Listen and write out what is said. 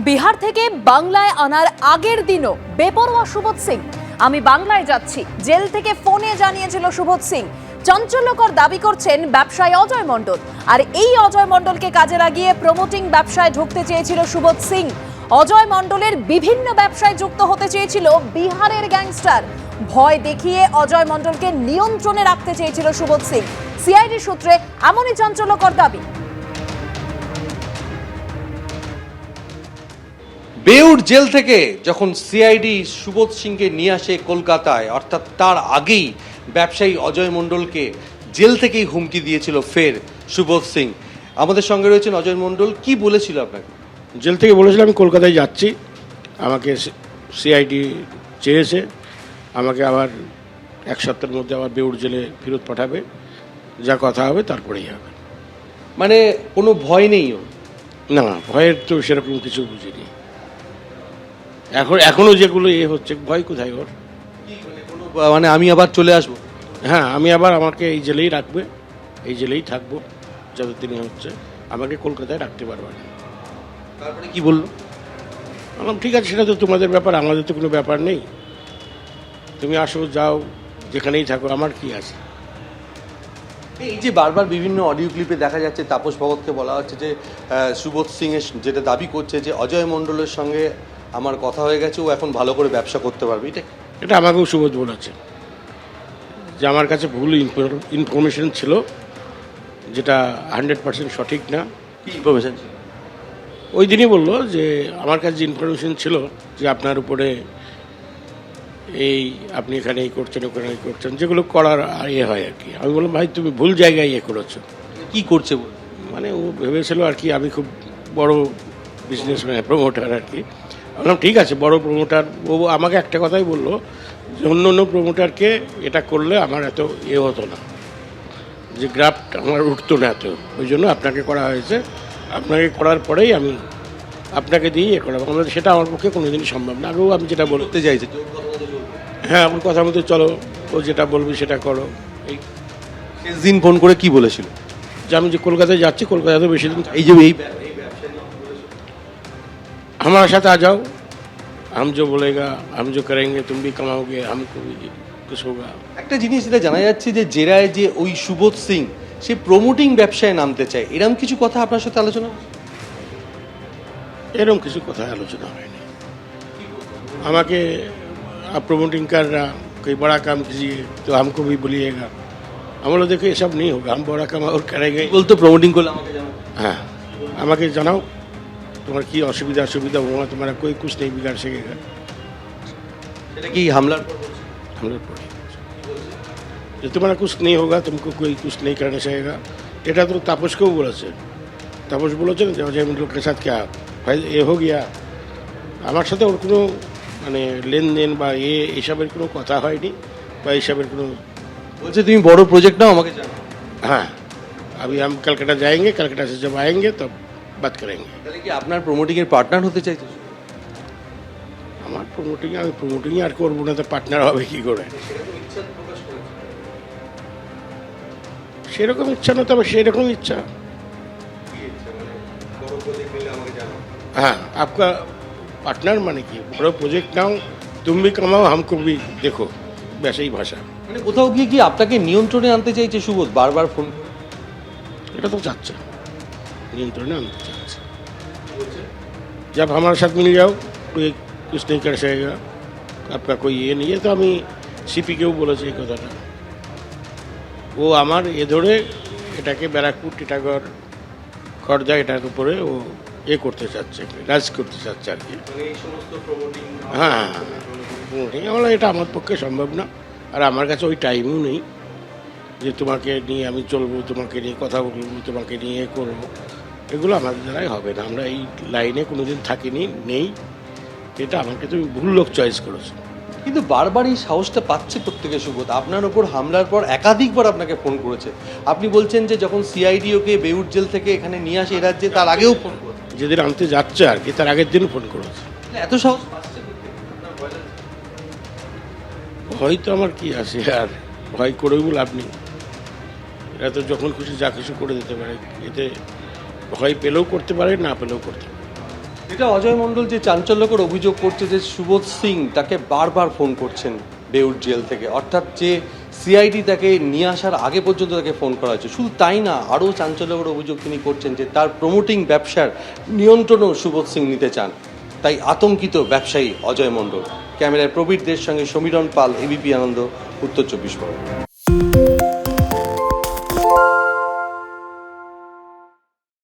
বিহার থেকে বাংলায় আনার আগের দিনও বেপরোয়া সুবোধ সিং। আমি বাংলায় যাচ্ছি, জেল থেকে ফোনে জানিয়েছিল সুবোধ সিং। চঞ্চল্যকর দাবি করছেন ব্যবসায়ী অজয় মণ্ডল। আর এই অজয় মণ্ডলকে কাজে লাগিয়ে প্রমোটিং ব্যবসায় ঢুকতে চেয়েছিল সুবোধ সিং। অজয় মণ্ডলের বিভিন্ন ব্যবসায় যুক্ত হতে চেয়েছিল বিহারের গ্যাংস্টার। ভয় দেখিয়ে অজয় মণ্ডলকে নিয়ন্ত্রণে রাখতে চেয়েছিল সুবোধ সিং। সিআইডি সূত্রে এমনই চাঞ্চল্যকর দাবি। বেউর জেল থেকে যখন সিআইডি সুবোধ সিংকে নিয়ে আসে কলকাতায় অর্থাৎ তার আগেই ব্যবসায়ী অজয় মণ্ডলকে জেল থেকেই হুমকি দিয়েছিল ফের সুবোধ সিং। আমাদের সঙ্গে রয়েছেন অজয় মণ্ডল কি বলেছিল আপনাকে? জেল থেকে বলেছিলাম আমি কলকাতায় যাচ্ছি। আমাকে সিআইডি চেয়েছে আমাকে আবার এক সপ্তাহের মধ্যে আবার বেউর জেলে ফেরত পাঠাবে। যা কথা হবে তারপরেই হবে। মানে কোনো ভয় নেই না ভয়ের তো সেরকম কিছু বুঝিনি। এখন এখনও যেগুলো এ হচ্ছে ভয় কোথায় ওর? মানে আমি আবার চলে আসব? হ্যাঁ আমি আবার আমাকে এই জেলেই রাখবে এই জেলেই থাকব যতদিনই হচ্ছে। আমাকে কলকাতায় রাখতে পারবে না। তারপরে কি বলল? বললাম ঠিক আছে সেটা তো তোমাদের ব্যাপার আমাদের তো কোনো ব্যাপার নেই। তুমি আসো যাও যেখানেই থাকো আমার কি আছে? এই যে বারবার বিভিন্ন অডিও ক্লিপে দেখা যাচ্ছে তাপস ভগতকে বলা হচ্ছে যে সুবোধ সিং এর যেটা দাবি করছে যে অজয় মণ্ডলের সঙ্গে আমার কথা হয়ে গেছে ও এখন ভালো করে ব্যবসা করতে পারবে। এটা এটা আমাকেও সুবোধ বলেছে যে আমার কাছে ভুল ইনফরমেশন ছিল যেটা হান্ড্রেড পার্সেন্ট সঠিক না। ইনফরমেশন ওই দিনই বলল যে আমার কাছে যে ইনফরমেশন ছিল যে আপনার উপরে এই আপনি এখানে এই করছেন ওখানে এই করছেন যেগুলো করার ইয়ে হয় আর কি। আমি বললাম ভাই তুমি ভুল জায়গায় ইয়ে করেছ। কি করছে মানে ও ভেবেছিল আর কি আমি খুব বড় বিজনেসম্যান প্রমোটার আর কি। বললাম ঠিক আছে বড় প্রমোটার ও আমাকে একটা কথাই বলল যে অন্য অন্য প্রমোটারকে এটা করলে আমার এত এ হতো না। যে গ্রাফট আমার উঠতো না এত ওই জন্য আপনাকে করা হয়েছে। আপনাকে করার পরেই আমি আপনাকে দিয়ে ইয়ে করাবো। আমাদের সেটা আমার পক্ষে কোনো দিনই সম্ভব না। আগেও আমি যেটা বলতে চাইছি হ্যাঁ আমার কথা মতো চলো ও যেটা বলবি সেটা করো। এই শেষ দিন ফোন করে কি বলেছিল? যে আমি যে কলকাতায় যাচ্ছি কলকাতাতে বেশি দিন এই যে এই हमारे साथ आ जाओ हम जो बोलेगा हम जो करेंगे तुम भी कमाओगे हमको भी कुछ होगा একটা জিনিস যেটা জানা যাচ্ছে যে জেরায় যে ওই সুবোধ সিং সে প্রমোটিং ব্যবসায় নামতে চায় এরকম কিছু কথা আপনার সাথে আলোচনা হয়েছে? এরকম কিছু কথা আলোচনা হয়নি আমাকে आप प्रमोटिंग कर रहा कोई बड़ा काम कीजिए तो हमको भी बोलिएगा हम बोले देखो ये सब नहीं होगा हम बड़ा काम और करेंगे কি বলতো প্রমোটিং করলে আমাকে জানাও হ্যাঁ আমাকে জানাও তোমার কি অসুবিধা অসুবিধা ওরা তোমার কই কুছ নেই বিগাড় সেগেগা সেটা কি হামলার পর হামলার পর। যে তোমার কুছ নেই হোগা তুমি কই কুছ নেই করনা চাহেগা এটা তো তাপসকেও বলেছে। তাপস বলেছে যে আমি লোকের সাথে ক্যা ভাই এ হো গিয়া আমার সাথে ওর কোনো মানে লেনদেন বা এ এসবের কোনো কথা হয়নি বা এসবের কোনো বলছে তুমি বড় প্রজেক্ট নাও আমাকে হ্যাঁ। আমি আম কলকাতা যাইঙ্গে কলকাতা সে जब आएंगे তব बात करेंगे তাহলে কি আপনার প্রমোটিং এর পার্টনার হতে চাইছে আমার প্রমোটিং আমি প্রমোটিং আর করবো না তো পার্টনার হবে কি করে সেরকম ইচ্ছা না তবে সেরকম ইচ্ছা हाँ आपका पार्टनर माने की बड़ो प्रोजेक्ट नाओ तुम भी कमाओ हमको भी देखो वैसे ही भाषा মানে কোথাও গিয়ে কি আপনাকে নিয়ন্ত্রণে আনতে চাইছে সুবোধ বারবার ফোন এটা তো চাচ্ছে नियंत्रण आनते चाहते जब हमारे साथ मिल जाओ कोई कुछ नहीं कर सकेगा आपका कोई ये नहीं है तो আমি সিপিকেও বলেছি এই কথাটা ও আমার এ ধরে এটাকে ব্যারাকপুর টিটাগড় খড়দা এটার উপরে ও এ করতে চাচ্ছে রাজ করতে চাচ্ছে আর কি হ্যাঁ হ্যাঁ প্রমোটিং আমরা এটা আমার পক্ষে সম্ভব না আর আমার কাছে ওই টাইমও নেই যে তোমাকে নিয়ে আমি চলবো তোমাকে নিয়ে কথা বলবো তোমাকে নিয়ে এ করবো এগুলো আমাদের দ্বারাই হবে না। আমরা এই লাইনে কোনোদিন থাকিনি নেই। এটা আমাকে তুমি ভুল লোক চয়েস করেছ। কিন্তু বারবার এই সাহসটা পাচ্ছে প্রত্যেকে সুবোধ। আপনার ওপর হামলার পর একাধিকবার আপনাকে ফোন করেছে। আপনি বলছেন যে যখন সিআইডি ওকে বেউর জেল থেকে এখানে নিয়ে আসে রাজ্যে তার আগেও ফোন যেদিন আনতে যাচ্ছে আর কি তার আগের দিন ফোন করেছে। এত সাহস পাচ্ছে ভয় তো আমার কি আছে আর? ভয় করেও লাভ নেই। এরা তো যখন খুশি যা কিছু করে দিতে পারে। এতে ভয় পেলেও করতে পারে, না পেলেও করতে এটা অজয় মণ্ডল যে চাঞ্চল্যকর অভিযোগ করছে যে সুবোধ সিং তাকে বারবার ফোন করছেন বেউর জেল থেকে, অর্থাৎ যে সিআইডি তাকে নিয়ে আসার আগে পর্যন্ত তাকে ফোন করা হয়েছে। শুধু তাই না, আরও চাঞ্চল্যকর অভিযোগ তিনি করছেন যে তার প্রমোটিং ব্যবসার নিয়ন্ত্রণও সুবোধ সিং নিতে চান। তাই আতঙ্কিত ব্যবসায়ী অজয় মণ্ডল। ক্যামেরায় প্রবীরদের সঙ্গে সমীরণ পাল, এবিপি আনন্দ, উত্তর চব্বিশ পরগনা।